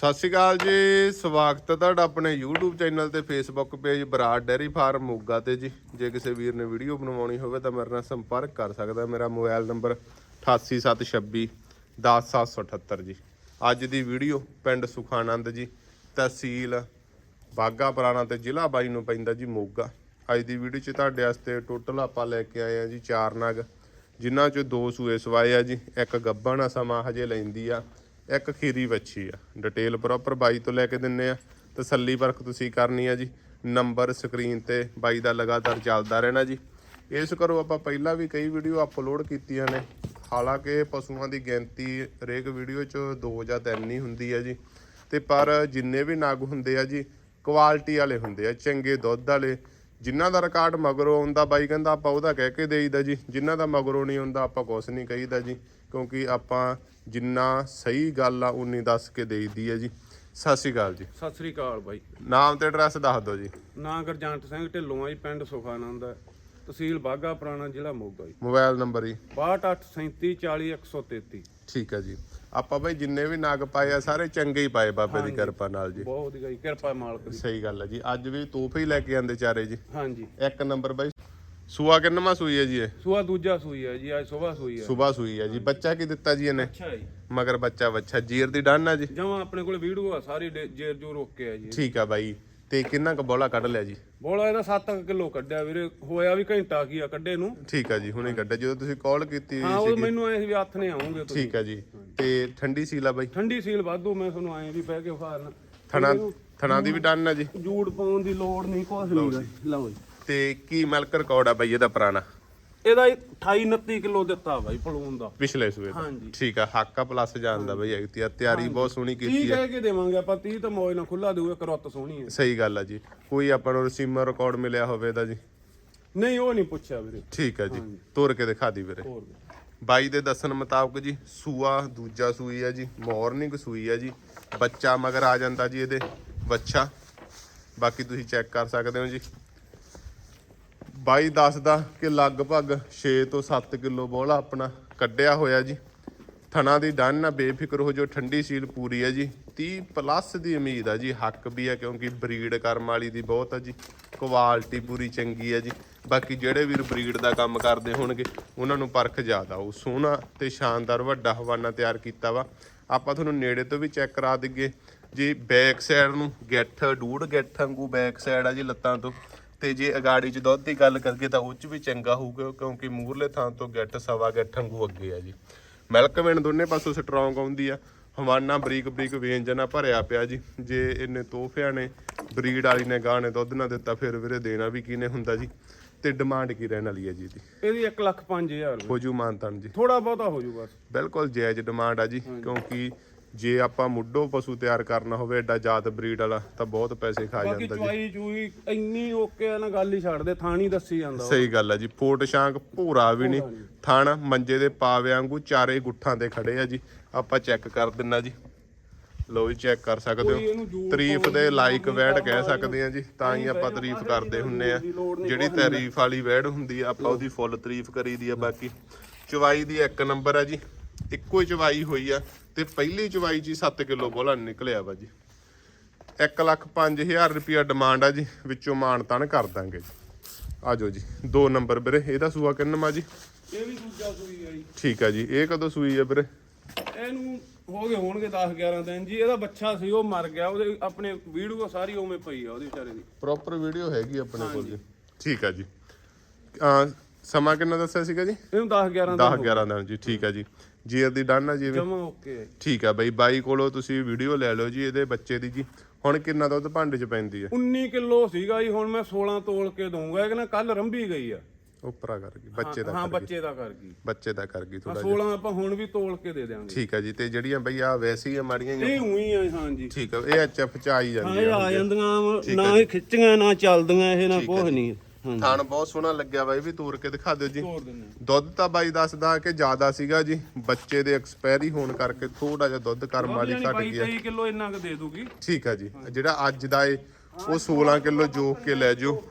ਸਤਿ ਸ਼੍ਰੀ ਅਕਾਲ ਜੀ, ਸਵਾਗਤ ਹੈ ਤੁਹਾਡਾ ਆਪਣੇ YouTube ਚੈਨਲ ਤੇ Facebook page Brar dairy farm, Moga ਤੇ ਜੀ। ਜੇ ਕਿਸੇ ਵੀਰ ਨੇ ਵੀਡੀਓ ਬਣਵਾਉਣੀ ਹੋਵੇ ਤਾਂ ਮੇਰੇ ਨਾਲ ਸੰਪਰਕ ਕਰ ਸਕਦਾ ਮੇਰਾ ਮੋਬਾਈਲ ਨੰਬਰ 88726 10778 ਜੀ। ਅੱਜ ਦੀ ਵੀਡੀਓ ਪਿੰਡ ਸੁਖਾਨੰਦ ਜੀ, ਤਹਿਸੀਲ ਬਾਗਾ ਪੁਰਾਣਾ ਤੇ ਜ਼ਿਲ੍ਹਾ ਬਾਈ ਨੂੰ ਪੈਂਦਾ ਜੀ, ਮੋਗਾ। ਅੱਜ ਦੀ ਵੀਡੀਓ 'ਚ ਤੁਹਾਡੇ ਵਾਸਤੇ ਟੋਟਲ ਆਪਾਂ ਲੈ ਕੇ ਆਏ ਆ ਜੀ ਚਾਰ ਨਗ, ਜਿਨ੍ਹਾਂ 'ਚੋਂ ਦੋ ਸੂਏ ਸਵਾਏ ਆ ਜੀ। ਇੱਕ ਗੱਬਣ ਆ, ਸਮਾਂ ਹਜੇ ਲੈਂਦੀ ਆ। ਇੱਕ ਖੀਰੀ ਵੱਛੀ ਆ। ਡਿਟੇਲ ਪ੍ਰੋਪਰ ਬਾਈ ਤੋਂ ਲੈ ਕੇ ਦਿੰਨੇ ਆ। ਤਸੱਲੀ ਵਰਕ ਤੁਸੀਂ ਕਰਨੀ ਆ ਜੀ। ਨੰਬਰ ਸਕਰੀਨ ਤੇ ਬਾਈ ਦਾ ਲਗਾਤਾਰ ਚੱਲਦਾ ਰਹਿਣਾ ਜੀ। ਇਸ ਕਰੋ ਆਪਾਂ ਪਹਿਲਾਂ ਵੀ ਕਈ ਵੀਡੀਓ ਅਪਲੋਡ ਕੀਤੀਆਂ ਨੇ। ਹਾਲਾਂਕਿ ਪਸ਼ੂਆਂ ਦੀ ਗਿਣਤੀ ਹਰੇਕ ਵੀਡੀਓ 'ਚ ਦੋ ਜਾਂ ਤਿੰਨ ਹੀ ਹੁੰਦੀ ਹੈ ਜੀ। ਤੇ ਪਰ ਜਿੰਨੇ ਵੀ ਨਗ ਹੁੰਦੇ ਆ ਜੀ ਕੁਆਲਿਟੀ ਵਾਲੇ ਹੁੰਦੇ ਆ, ਚੰਗੇ ਦੁੱਧ ਵਾਲੇ। ਜਿਨ੍ਹਾਂ ਦਾ ਰਿਕਾਰਡ ਮਗਰੋਂ ਆਉਂਦਾ ਬਾਈ ਕਹਿੰਦਾ ਆਪਾਂ ਉਹਦਾ ਕਹਿ ਕੇ ਦੇਈਦਾ ਜੀ। ਜਿਨ੍ਹਾਂ ਦਾ ਮਗਰੋਂ ਨਹੀਂ ਆਉਂਦਾ ਆਪਾਂ ਕੁਛ ਨਹੀਂ ਕਹੀਦਾ ਜੀ। ਕਿਉਂਕਿ ਆਪਾਂ ਜਿੰਨਾ ਸਹੀ ਗੱਲ ਆ ਉਨੀ ਦੱਸ ਕੇ ਦੇਈਦੀ ਹੈ ਜੀ। ਸਤਿ ਸ਼੍ਰੀ ਅਕਾਲ ਜੀ। ਸਤਿ ਸ੍ਰੀ ਅਕਾਲ ਬਾਈ। ਨਾਮ ਤੇ ਐਡਰੈਸ ਦੱਸ ਦਿਓ ਜੀ। ਨਾਂ ਗੁਰਜੰਟ ਸਿੰਘ ਢਿੱਲੋਂ ਆ ਜੀ ਪਿੰਡ ਸੁਖਾਨੰਦ। ਹੈ ਤਹਿਸੀਲ ਬਾਗਾ ਪੁਰਾਣਾ ਜ਼ਿਲ੍ਹਾ ਮੋਗਾ ਜੀ। ਮੋਬਾਈਲ ਨੰਬਰ ਜੀ। 6237340133 ਠੀਕ ਹੈ ਜੀ। ਆਪਾਂ ਬਾਈ ਜਿੰਨੇ ਵੀ ਨਗ ਪਾਏ ਆ ਸਾਰੇ ਚੰਗੇ ਹੀ ਪਾਏ ਬਾਬੇ ਦੀ ਕਿਰਪਾ ਨਾਲ ਜੀ। ਬਹੁਤ ਵਧੀਆ ਜੀ ਕਿਰਪਾ ਮਾਲਕ ਦੀ। ਸਹੀ ਗੱਲ ਹੈ ਜੀ। ਅੱਜ ਵੀ ਤੋਹਫੇ ਹੀ ਲੈ ਕੇ ਆਂਦੇ ਚਾਰੇ ਜੀ। ਹਾਂਜੀ। ਇੱਕ ਨੰਬਰ ਬਾਈ। ਸੂਆ ਕਿੰਨਵਾਂ ਸੂਈ ਹੈ ਜੀ ਇਹ? ਸੂਆ ਦੂਜਾ ਸੂਈ ਹੈ ਜੀ ਅੱਜ ਸਵੇਰ ਸੂਈ ਹੈ। ਸਵੇਰ ਸੂਈ ਹੈ ਜੀ। ਬੱਚਾ ਕੀ ਦਿੱਤਾ ਜੀ ਇਹਨੇ? ਅੱਛਾ ਜੀ। ਮਗਰ ਬੱਚਾ ਬੱਚਾ। ਜੀਰ ਦੀ ਡਨ ਆ ਜੀ? ਜਮਾ ਆਪਣੇ ਕੋਲ ਵੀਡੀਓ ਆ ਸਾਰੀ ਡੇ- ਜੇਰ ਜੋ ਰੋਕ ਕੇ ਆ ਜੀ। ਠੀਕ ਆ ਬਾਈ। ਤੇ ਕਿੰਨਾ ਕੁ ਬੋਲਾ ਕੱਢ ਲਿਆ ਜੀ? ਬੋਲਾ ਇਹਦਾ 7 ਕਿਲੋ ਕੱਢਿਆ ਵੀਰੇ। ਹੋਇਆ ਵੀ ਘੰਟਾ ਕੀ ਆ ਕੱਢੇ ਨੂੰ। ਠੀਕ ਆ ਜੀ ਹੁਣੇ ਕੱਢਿਆ। ਜਦੋਂ ਤੁਸੀਂ ਕਾਲ ਕੀਤੀ ਹਾਂ ਉਹ ਮੈਨੂੰ ਐ ਸੀ ਵੀ ਹੱਥ ਨੇ ਆਉਂਗੇ ਤੁਸੀਂ। ਠੀਕ ਆ ਜੀ। ਤੇ ਠੰਡੀ ਸੀਲਾ ਬਾਈ? ਠੰਡੀ ਸੀਲ ਵਾਧੂ ਮੈਂ ਤੁਹਾਨੂੰ ਐ ਵੀ ਬਹਿ ਕੇ ਫਾਰਨ ਥਣਾ ਥਣਾ ਦੀ ਵੀ ਡਨ ਆ ਜੀ। ਜੂੜ ਪਾਉਣ ਦੀ ਲੋੜ ਨਹੀਂ ਕੁਛ ਨਹੀਂ ਗਾ। ਲਓ ਜੀ। ਤੇ ਕੀ ਮਿਲਕ ਰਿਕਾਰਡ ਆ ਬਾਈ ਇਹਦਾ ਪੁਰਾਣਾ? ਇਹਦਾ 28 29 ਕਿਲੋ ਦਿੱਤਾ ਬਾਈ ਪਲੂਨ ਦਾ। ਪਿਛਲੇ ਸੂਏ ਦਾ। ਹਾਂਜੀ। ਠੀਕ ਆ ਹਾਕਾ ਪਲੱਸ ਜਾਣਦਾ ਬਾਈ ਐਗਤੀ ਤਿਆਰੀ ਬਹੁਤ ਸੋਹਣੀ 30 ਕੀਤੀ ਆ। ਕਹਿ ਕੇ ਦੇਵਾਂਗੇ ਆਪਾਂ 30 ਤਾਂ ਮੌਜ ਨਾਲ ਖੁੱਲਾ ਦੇਊਗਾ ਕਰੋਤ ਸੋਹਣੀ ਹੈ। ਸਹੀ ਗੱਲ ਆ ਜੀ। ਕੋਈ ਆਪਾਂ ਨੂੰ ਰਸੀਮਰ ਰਿਕਾਰਡ ਮਿਲਿਆ ਹੋਵੇ ਤਾਂ ਜੀ। ਨਹੀਂ ਉਹ ਨਹੀਂ ਪੁੱਛਿਆ ਵੀਰੇ। ਠੀਕ ਆ ਜੀ। ਤੋਰ ਕੇ ਦਿਖਾ ਦੀ ਵੀਰੇ। ਹੋਰ ਬਾਈ ਦੇ ਦੱਸਣ ਮੁਤਾਬਕ ਜੀ ਸੂਆ ਦੂਜਾ ਸੂਈ ਆ ਜੀ ਮਾਰਨਿੰਗ ਸੂਈ ਆ ਜੀ। ਬੱਚਾ ਮਗਰ ਆ ਜਾਂਦਾ ਜੀ ਇਹਦੇ ਬੱਚਾ। ਬਾਕੀ ਤੁਸੀਂ ਚੈੱਕ ਕਰ ਸਕਦੇ ਹੋ ਜੀ। ਬਾਈ ਦੱਸਦਾ ਕਿ ਲਗਭਗ 6 ਤੋਂ 7 ਕਿਲੋ ਬੋਲਾ ਆਪਣਾ ਕੱਢਿਆ ਹੋਇਆ ਜੀ। ਥਣਾ ਦੀ ਡਨ ਨਾ ਬੇਫਿਕਰ ਹੋ ਜੋ ਠੰਡੀ ਸੀਲ ਪੂਰੀ ਹੈ ਜੀ। 30 ਪਲੱਸ ਦੀ ਉਮੀਦ ਆ ਜੀ, ਹੱਕ ਵੀ ਆ ਕਿਉਂਕਿ ਬਰੀਡ ਕਰਮ ਵਾਲੀ ਦੀ ਬਹੁਤ ਆ ਜੀ। ਕੁਆਲਿਟੀ ਪੂਰੀ ਚੰਗੀ ਹੈ ਜੀ। ਬਾਕੀ ਜਿਹੜੇ ਵੀਰ ਬਰੀਡ ਦਾ ਕੰਮ ਕਰਦੇ ਹੋਣਗੇ, ਉਹਨਾਂ ਨੂੰ ਪਰਖ ਜ਼ਿਆਦਾ ਉਹ ਸੋਹਣਾ ਤੇ ਸ਼ਾਨਦਾਰ ਵੱਡਾ ਹਵਾਨਾ ਤਿਆਰ ਕੀਤਾ ਵਾ। ਆਪਾਂ ਤੁਹਾਨੂੰ ਨੇੜੇ ਤੋਂ ਵੀ ਚੈੱਕ ਕਰਾ ਦਈਏ। ਜੀ, ਬੈਕ ਸਾਈਡ ਨੂੰ ਗਿੱਠ, ਡੂੜ ਗਿੱਠ ਵਾਂਗੂ ਬੈਕ ਸਾਈਡ ਆ ਜੀ ਲੱਤਾਂ ਤੋਂ। ਤੇ ਜੇ ਅਗਾੜੀ ਚ ਦੁੱਧ ਦੀ ਗੱਲ ਕਰੀਏ ਤਾਂ ਉਹ ਚ ਵੀ ਚੰਗਾ ਹੋਊਗਾ ਕਿਉਂਕਿ ਮੂਰਲੇ ਥਾਂ ਤੋਂ ਗਿੱਟ ਸਵਾ ਗਿੱਠ ਵਾਂਗੂ ਅੱਗੇ ਆ ਜੀ। ਮਿਲਕ ਵੇਣ ਦੋਨੇ ਪਾਸੋਂ ਸਟਰੋਂਗ ਆਉਂਦੀ ਆ। ਹਵਾਨਾ ਬਰੀਕ ਬਰੀਕ ਵੇਂਜਨਾ ਭਰਿਆ ਪਿਆ ਜੀ। ਜੇ ਇਹਨੇ ਤੋਹਫਿਆਂ ਨੇ ਬਰੀਡ ਵਾਲੀ ਨੇ ਗਾਂ ਨੇ ਦੁੱਧ ਨਾ ਦਿੱਤਾ ਫਿਰ ਵੀਰੇ ਦੇਣਾ ਵੀ ਕਿਨੇ ਹੁੰਦਾ ਜੀ? ਤੇ ਡਿਮਾਂਡ ਕੀ ਰਹਿਣ ਵਾਲੀ ਹੈ ਜੀ ਇਹਦੀ? ਇਹਦੀ 1 ਲੱਖ 5000 ਹੋ ਜੂ ਮਾਨਤਨ ਜੀ। ਥੋੜਾ ਬਹੁਤਾ ਹੋ ਜੂ ਬਸ। ਬਿਲਕੁਲ ਜਾਇਜ਼ ਡਿਮਾਂਡ ਆ ਜੀ ਕਿਉਂਕਿ ਜੇ ਆਪਾਂ ਮੁੱਢੋਂ ਪਸ਼ੂ ਤਿਆਰ ਕਰਨਾ ਹੋਵੇ ਐਡਾ ਜਾਤ ਬਰੀਡ ਵਾਲਾ ਤਾਂ ਬਹੁਤ ਪੈਸੇ ਖਾ ਬਾਕੀ ਜਾਂਦਾ ਜੀ। ਚੁਆਈ ਚੂਈ ਇੰਨੀ ਓਕੇ ਆ ਨਾ ਗੱਲ ਹੀ ਛੱਡ ਦੇ ਥਾਣੀ ਦੱਸੀ ਜਾਂਦਾ ਉਹ। ਸਹੀ ਗੱਲ ਆ ਜੀ ਫੋਟ ਸ਼ਾਂਕ ਭੂਰਾ ਵੀ ਨਹੀਂ ਥਣ ਮੰਜੇ ਦੇ ਪਾਵੇ ਵਾਂਗੂ ਚਾਰੇ ਗੁੱਠਾਂ ਤੇ ਖੜੇ ਆ ਜੀ ਆਪਾਂ ਚੈੱਕ ਕਰ ਦਿੰਨਾ ਜੀ। ਲੋ ਜੀ ਚੈੱਕ ਕਰ ਸਕਦੇ ਕੋਈ ਹੋ ਤਾਰੀਫ ਪਾਉਣ ਦੇ ਦੀ ਲਾਈਕ ਲੋੜ ਵੈੜ ਨਹੀਂ, ਕਹਿ ਸਕਦੇ ਆ ਜੀ ਤਾਂ ਹੀ ਆਪਾਂ ਤਾਰੀਫ ਕਰਦੇ ਹੁੰਨੇ ਆ। ਜਿਹੜੀ ਤਾਰੀਫ ਵਾਲੀ ਵੈੜ ਹੁੰਦੀ ਆ ਆਪਾਂ ਉਹਦੀ ਫੁੱਲ ਤਾਰੀਫ ਕਰੀਦੀ ਆ ਬਾਕੀ। ਚਵਾਈ ਦੀ ਇੱਕ ਨੰਬਰ ਆ ਜੀ। ਇੱਕੋ ਹੀ ਚਵਾਈ ਹੋਈ ਆ ਤੇ ਪਹਿਲੀ ਚਵਾਈ 'ਚ ਹੀ 7 ਕਿਲੋ ਬੋਲਾ ਨਿਕਲਿਆ ਵਾ ਜੀ। 1 ਲੱਖ 5000 ਰੁਪਿਆ ਡਿਮਾਂਡ ਆ ਜੀ ਵਿੱਚੋਂ ਮਾਨ ਤਾਨ ਕਰ ਦਾਂਗੇ ਜੀ। ਆ ਜਾਓ ਜੀ ਦੋ ਨੰਬਰ ਵੀਰੇ ਇਹਦਾ ਸੂਆ ਕਿੰਨਵਾ ਜੀ? ਇਹ ਵੀ ਦੂਜਾ ਸੂਈ ਆ ਜੀ। ਠੀਕ ਆ ਜੀ ਇਹ ਕਦੋਂ ਸੂਈ ਆ ਵੀਰੇ? ਇਹਨੂੰ ਹੋ ਗਏ ਹੋਣਗੇ 10 11 ਦਿਨ ਜੀ ਇਹਦਾ ਬੱਚਾ ਸੀ ਉਹ ਮਰ ਗਿਆ ਉਹਦੇ ਆਪਣੇ ਵੀਡੀਓ ਸਾਰੀ ਉਵੇਂ ਪਈ ਆ ਉਹਦੀ ਵਿਚਾਰੇ ਦੀ। ਪ੍ਰੋਪਰ ਵੀਡੀਓ ਹੈਗੀ ਆਪਣੇ ਕੋਲ ਜੀ। ਠੀਕ ਆ ਜੀ। ਆ ਸਮਾਂ ਕਿੰਨਾ ਦੱਸਿਆ ਸੀਗਾ ਜੀ? ਇਹਨੂੰ 10 11 10 11 ਦਿਨ ਜੀ ਠੀਕ ਆ ਜੀ। ਜੀਰ ਦੀ ਡਨ ਆ ਜੀ ਵੀ? ਜਮਾ ਓਕੇ ਆ ਜੀ। ਠੀਕ ਆ ਬਾਈ ਬਾਈ ਕੋਲੋਂ ਤੁਸੀਂ ਵੀਡੀਓ ਲੈ ਲਓ ਜੀ ਇਹਦੇ ਬੱਚੇ ਦੀ ਜੀ। ਹੁਣ ਕਿੰਨਾ ਦੁੱਧ ਭਾਂਡੇ 'ਚ ਪੈਂਦੀ ਆ? 19 ਕਿਲੋ ਸੀਗਾ ਜੀ ਹੁਣ ਮੈਂ 16 ਤੋਲ ਕੇ ਦਊਂਗਾ। ਇਹ ਕਹਿੰਦਾ ਕੱਲ ਰੰਭੀ ਗਈ ਆ। ਉਪਰਾ ਕਰ ਗਈ ਬੱਚੇ ਦਾ ਹਾਂ ਕਰ ਗਈ। ਬੱਚੇ ਦਾ ਕਰ ਗਈ। ਬੱਚੇ ਦਾ ਕਰ ਗਈ ਆ ਥੋੜਾ 16 ਆਪਾਂ ਹੁਣ ਵੀ ਤੋਲ ਕੇ ਦੇ ਦਿਆਂਗੇ। ਠੀਕ ਆ ਜੀ ਤੇ ਜਿਹੜੀਆਂ ਬਈ ਆ ਵੈਸੀ ਆ ਮਾੜੀਆਂ ਜਿਹੀਆਂ- ਇਹ ਉਹੀ ਆ ਹਾਂ ਜੀ। ਠੀਕ ਆ ਇਹ ਐਚਐਫ ਚ ਆਈ ਹਾਂ ਜਾਂਦੀ ਇਹ ਆ ਆ ਜਾਂਦੀਆਂ ਨਾ ਇਹ ਖਿੱਚੀਆਂ ਨਾ ਚੱਲਦੀਆਂ ਇਹ ਨਾ ਕੁਝ ਨਹੀਂ। ਹਾਂ ਥਣ ਬਹੁਤ ਸੋਹਣਾ ਲੱਗਿਆ ਬਾਈ ਵੀ ਤੋੜ ਕੇ ਦਿਖਾ ਦਿਓ ਜੀ। ਤੋੜ ਦਿੰਦੇ ਆ। ਦੁੱਧ ਤਾਂ ਬਾਈ ਦੱਸਦਾ ਕਿ ਜ਼ਿਆਦਾ ਸੀਗਾ ਜੀ ਬੱਚੇ ਦੇ ਐਕਸਪਾਇਰੀ ਹੋਣ ਕਰਕੇ ਥੋੜਾ ਜਿਹਾ ਦੁੱਧ ਕਰਮ ਵਾਲੀ ਘਟ 22 ਗਿਆ। 23 ਕਿਲੋ ਇੰਨਾ ਕੁ ਦੇ ਦੂਗੀ। ਠੀਕ ਆ ਜੀ। ਜਿਹੜਾ ਅੱਜ ਦਾ ਏ ਉਹ 16 ਕਿਲੋ ਜੋਕ ਕੇ ਲੈ ਜਾਓ।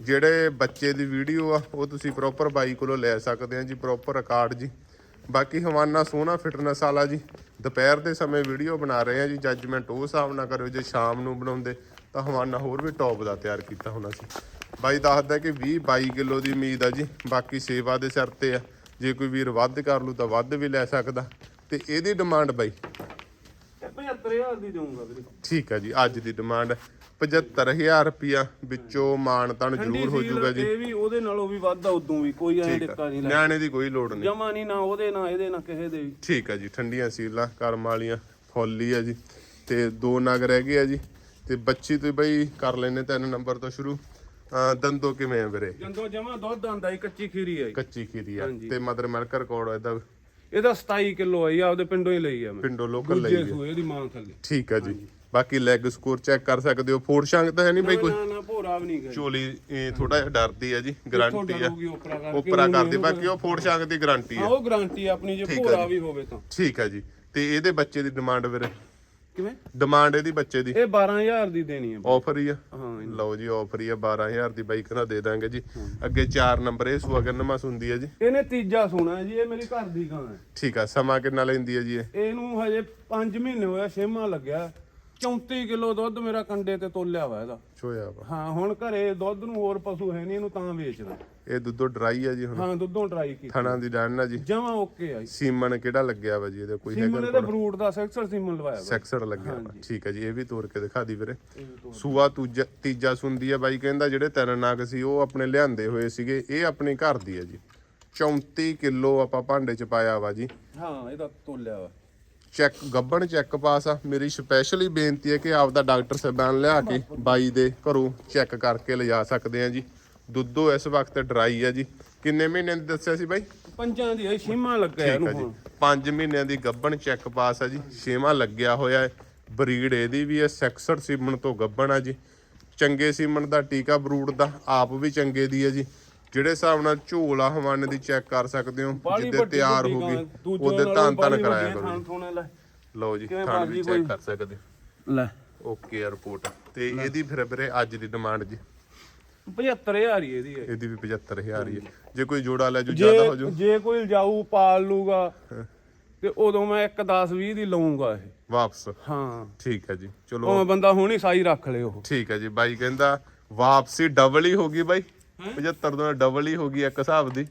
ਜਿਹੜੇ ਬੱਚੇ ਦੀ ਵੀਡੀਓ ਆ ਉਹ ਤੁਸੀਂ ਪ੍ਰੋਪਰ ਬਾਈ ਕੋਲੋਂ ਲੈ ਸਕਦੇ ਆ ਜੀ ਪ੍ਰੋਪਰ ਰਿਕਾਰਡ ਜੀ। ਬਾਕੀ ਹਵਾਨਾ ਸੋਹਣਾ ਫਿਟਨੈਸ ਵਾਲਾ ਜੀ। ਦੁਪਹਿਰ ਦੇ ਸਮੇਂ ਵੀਡੀਓ ਬਣਾ ਰਹੇ ਆ ਜੀ ਜੱਜਮੈਂਟ ਉਹ ਹਿਸਾਬ ਨਾਲ ਕਰਿਓ ਜੇ ਸ਼ਾਮ ਨੂੰ ਬਣਾਉਂਦੇ ਤਾਂ ਹਵਾਨਾ ਹੋਰ ਵੀ ਟੌਪ ਦਾ ਤਿਆਰ ਕੀਤਾ ਹੋਣਾ ਸੀ। ਬਾਈ ਦੱਸਦਾ ਕਿ 20 22 ਕਿਲੋ ਦੀ ਉਮੀਦ ਆ ਜੀ ਬਾਕੀ ਸੇਵਾ ਦੇ ਸਿਰ ਤੇ ਆ। ਜੇ ਕੋਈ ਵੀਰ ਵੱਧ ਕਰ ਲੂ ਤਾਂ ਵੱਧ ਵੀ ਲੈ ਸਕਦਾ। ਤੇ ਇਹਦੀ ਡਿਮਾਂਡ ਬਾਈ? ਇਹ 75000 ਦੀ ਦੇਵਾਂਗਾ ਵੀਰੇ। ਠੀਕ ਆ ਜੀ ਅੱਜ ਦੀ ਡਿਮਾਂਡ। 75000 ਰੁਪਿਆ ਵਿੱਚੋਂ ਮਾਨ ਤਨ ਜ਼ਰੂਰ ਹੋ ਜਾਊਗਾ ਜੀ। ਇਹ ਵੀ ਉਹਦੇ ਨਾਲੋਂ ਵੀ ਵੱਧ ਆ ਉਦੋਂ ਵੀ ਕੋਈ ਐਂ ਟਿੱਕਾ ਨਹੀਂ ਲੈ ਨਿਆਣੇ ਦੀ ਕੋਈ ਲੋੜ ਨਹੀਂ। ਜਮਾ ਨਹੀਂ ਨਾ ਉਹਦੇ ਨਾ ਇਹਦੇ ਨਾ ਕਿਸੇ ਦੇ ਵੀ। ਠੀਕ ਆ ਜੀ ਠੰਡੀਆਂ ਸੀਲਾਂ ਕਰਮ ਵਾਲੀਆਂ ਫੁੱਲੀ ਆ ਜੀ। ਤੇ ਦੋ ਨਗ ਰਹਿ ਗਏ ਆ ਜੀ। ਤੇ ਬੱਚੀ ਤੋਂ ਬਈ ਕਰ ਲੈਨੇ ਤਿੰਨ ਨੰਬਰ ਤੋਂ ਸ਼ੁਰੂ। ਅਹ ਦੰਦੋ ਕਿਵੇਂ ਆ ਵੀਰੇ? ਜਦੋਂ ਜਮਾ ਦੁੱਧ ਆਂਦਾ ਹੀ ਕੱਚੀ ਖੀਰੀ ਆਈ ਕੱਚੀ ਖੀਰੀ ਆ। ਤੇ ਮਦਰ ਮਿਲਕ ਰਿਕਾਰਡ ਇਹਦਾ ਇਹਦਾ 27 ਕਿਲੋ ਆਈ ਆਪਦੇ ਪਿੰਡੋਂ ਹੀ ਲਈ ਆ ਮੈਂ। ਪਿੰਡੋ ਲੋਕਲ ਲਈ ਦੂਜੇ ਗਏ ਸੂਏ ਦੀ ਮਾਂ ਥੱਲੇ। ਠੀਕ ਆ ਜੀ। ਬਾਕੀ ਲੈਗ ਸਕੋਰ ਚੈੱਕ ਕਰ ਸਕਦੇ ਹੋ। ਫੋਰ ਸ਼ੰਗ ਤਾਂ ਹੈ ਨਹੀਂ ਬਈ ਕੋਈ? ਨਾ ਨਾ ਭੋਰਾ ਵੀ ਨਹੀਂ ਗਈ ਚੋਲੀ ਥੋੜਾ ਜਿਹਾ ਡਰਦੀ ਆ ਜੀ ਗਾਰੰਟੀ ਆ। ਉਪਰਾ ਕਰਕੇ ਉਪਰਾ ਕਰਦੀ ਬਾਕੀ ਉਹ ਫੋਰ ਸ਼ੰਗ ਦੀ ਗਾਰੰਟੀ ਹਾਂ ਆ ਉਹ ਗਾਰੰਟੀ ਆਪਣੀ ਜੇ ਭੋਰਾ ਵੀ ਹੋਵੇ ਤਾਂ। ਠੀਕ ਆ ਜੀ। ਤੇ ਇਹਦੇ ਬੱਚੇ ਦੀ ਡਿਮਾਂਡ ਵੀਰੇ? ਕਿਵੇਂ? ਡਿਮਾਂਡ ਇਹਦੀ ਬੱਚੇ ਦੀ। ਇਹ 12000 ਦੀ ਦੇਣੀ ਆ ਆਫਰ ਹੀ ਆ। ਹਾਂ ਲਓ ਜੀ ਆਫਰ ਹੀ ਆ 12000 ਦੀ ਬਾਈਕ ਨਾਲ ਦੇ ਦਾਂਗੇ ਜੀ। ਅੱਗੇ 4 ਨੰਬਰ ਇਹ ਸੁਆ ਗੰਨਮਾ ਹੁੰਦੀ ਹੈ ਜੀ। ਇਹਨੇ ਤੀਜਾ ਸੋਨਾ ਹੈ ਜੀ ਇਹ ਮੇਰੀ ਘਰ ਦੀ ਗਾਂ ਹੈ। ਠੀਕ ਆ ਸਮਾਂ ਕਿੰਨਾ ਲੈਂਦੀ ਹੈ ਜੀ ਇਹ? ਇਹਨੂੰ ਹਜੇ 5 ਮਹੀਨੇ ਹੋਇਆ ਛੇਵਾਂ ਲੱਗਿਆ। 34 ਕਿਲੋ ਦੁੱਧ ਮੇਰਾ ਕੰਡੇ ਤੇ ਤੋਲਿਆ ਵਾ ਇਹਦਾ। ਚੋਇਆ ਵਾ। ਹਾਂ ਹੁਣ ਘਰੇ ਦੁੱਧ ਨੂੰ ਹੋਰ ਪਸ਼ੂ ਹੈ ਨਹੀਂ ਇਹਨੂੰ ਤਾਂ ਵੇਚਦਾ। ਇਹ ਦੁੱਧੋ ਡਰਾਈ ਆ ਜੀ ਹੁਣ। ਹਾਂ ਦੁੱਧੋਂ ਟਰਾਈ ਕੀਤੀ। ਥਣਾ ਦੀ ਡਾਨ ਨਾ ਜੀ। ਜਮਾ ਓਕੇ ਆ ਜੀ। ਸੀਮਨ ਕਿਹੜਾ ਲੱਗਿਆ ਵਾ ਜੀ ਇਹਦੇ ਕੋਈ ਸੀਮਨ ਹੈਗਾ ਇਹਦੇ ਬਰੂਟ ਦਾ ਸੈਕਸਰ ਸੀਮਨ ਲਵਾਇਆ ਵਾ। ਸੈਕਸਡ ਲੱਗਿਆ ਵਾ। ਠੀਕ ਆ ਜੀ ਇਹ ਵੀ ਤੋੜ ਕੇ ਦਿਖਾ ਦੀ ਵੀਰੇ। ਸੂਆ ਤੂਜਾ ਤੀਜਾ ਸੁੰਦੀ ਆ ਬਾਈ ਕਹਿੰਦਾ ਜਿਹੜੇ ਤਿੰਨ ਨਗ ਸੀ ਉਹ ਆਪਣੇ ਲਿਆਂਦੇ ਹੋਏ ਸੀਗੇ ਇਹ ਆਪਣੇ ਘਰ ਦੀ ਆ ਜੀ। 34 ਕਿਲੋ ਆਪਾਂ ਭਾਂਡੇ ਚ ਪਾਇਆ ਵਾ ਜੀ। ਹਾਂ ਇਹਦਾ ਤੋਲਿਆ ਵਾ। ਚੈੱਕ ਗੱਬਣ ਚੈੱਕ ਪਾਸ ਆ। ਮੇਰੀ ਸਪੈਸ਼ਲੀ ਬੇਨਤੀ ਹੈ ਕਿ ਆਪਦਾ ਡਾਕਟਰ ਸਾਹਿਬਾਨ ਲਿਆ ਕੇ ਬਾਈ ਦੇ ਘਰੋਂ ਚੈੱਕ ਕਰਕੇ ਲਿਜਾ ਸਕਦੇ ਆ ਜੀ। ਦੁੱਧੋ ਇਸ ਵਕਤ ਡਰਾਈ ਆ ਜੀ। ਕਿੰਨੇ ਮਹੀਨਿਆਂ ਦੀ ਦੱਸਿਆ ਸੀ ਬਾਈ? ਪੰਜਾਂ ਦੀ ਛੇਵਾਂ ਲੱਗਾ ਠੀਕ ਆ ਇਹਨੂੰ ਜੀ। ਹੁਣ। 5 ਮਹੀਨਿਆਂ ਦੀ ਗੱਬਣ ਚੈੱਕ ਪਾਸ ਆ ਜੀ। ਛੇਵਾਂ ਲੱਗਿਆ ਹੋਇਆ ਹੈ। ਬਰੀਡ ਇਹਦੀ ਵੀ ਹੈ ਸੈਕਸਡ ਸੀਮਨ ਤੋਂ ਗੱਬਣ ਆ ਜੀ। ਚੰਗੇ ਸੀਮਨ ਦਾ ਟੀਕਾ ਬਰੂਡ ਦਾ ਆਪ ਵੀ ਚੰਗੇ ਦੀ ਹੈ ਜੀ। ਜਿਹੜੇ ਹਿਸਾਬ ਨਾਲ ਝੋਲਾ ਹਵਾਨੇ ਦੀ ਚੈੱਕ ਕਰ ਸਕਦੇ ਹੋ ਬਾਹਲੀ ਜਿੱਦੇ ਵੱਡੀ ਤਿਆਰ ਹੋ ਗਈ ਉਹਦੇ ਨਾਲੋਂ ਧੰਨ ਧੰਨ ਬਾਹਲੀ ਕਰਾਇਆ ਕਰੋ ਥੂਣੇ ਲੈ। ਲਓ ਜੀ ਕਿਵੇਂ ਥਾਣ ਵੀ ਚੈੱਕ ਕੋਈ? ਕਰ ਸਕਦੇ ਲੈ। Okay report. ਤੇ ਇਹਦੀ ਫਿਰ ਵੀਰੇ ਅੱਜ ਦੀ ਡਿਮਾਂਡ ਜੀ? 75000 ਹੀ ਇਹਦੀ ਹੈ ਇਹਦੀ। ਵੀ 75000 ਹੀ ਹੈ। ਜੇ ਕੋਈ ਜੋੜਾ ਲੈ ਜੂ ਜ਼ਿਆਦਾ ਹੋ ਜੇ ਜੂ ਜੇ ਕੋਈ ਜਾਊ ਪਾਲ ਲੂਗਾ ਤੇ ਉਦੋਂ ਮੈਂ 1 10 20 ਦੀ ਲਵਾਂਗਾ ਇਹ। ਵਾਪਸ। ਹਾਂ। ਠੀਕ ਹੈ ਜੀ ਚਲੋ। ਉਹ ਬੰਦਾ ਹੁਣ ਹੀ ਸਾਈ ਰੱਖ ਲੇ ਉਹ। ਠੀਕ ਹੈ ਜੀ ਬਾਈ ਕਹਿੰਦਾ ਵਾਪਸੀ ਡਬਲ ਹੀ ਹੋ ਗਈ ਬਾਈ। 75 ਤੋਂ ਡਬਲ ਹੀ ਹੋ ਗਈ ਇੱਕ ਹਿਸਾਬ ਦੀ।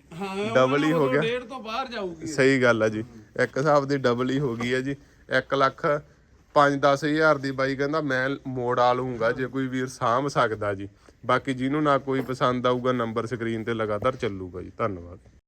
ਡਬਲ ਹੀ ਹੋ ਗਿਆ। ਡੇਢ ਤੋਂ ਬਾਹਰ ਜਾਊਗੀ। ਸਹੀ ਗੱਲ ਆ ਜੀ। ਇੱਕ ਹਿਸਾਬ ਦੀ ਡਬਲ ਹੀ ਹੋ ਗਈ ਹੈ ਜੀ। 1 ਲੱਖ 5-10 ਹਜ਼ਾਰ ਦੀ ਬਾਈ ਕਹਿੰਦਾ ਮੈਂ ਮੋੜ ਆ ਲੂੰਗਾ ਜੇ ਕੋਈ ਵੀਰ ਸਾਂਭ ਸਕਦਾ ਜੀ। ਬਾਕੀ ਜਿਹਨੂੰ ਨਾ ਕੋਈ ਪਸੰਦ ਆਊਗਾ ਨੰਬਰ ਸਕਰੀਨ ਤੇ ਲਗਾਤਾਰ ਚੱਲੂਗਾ ਜੀ। ਧੰਨਵਾਦ।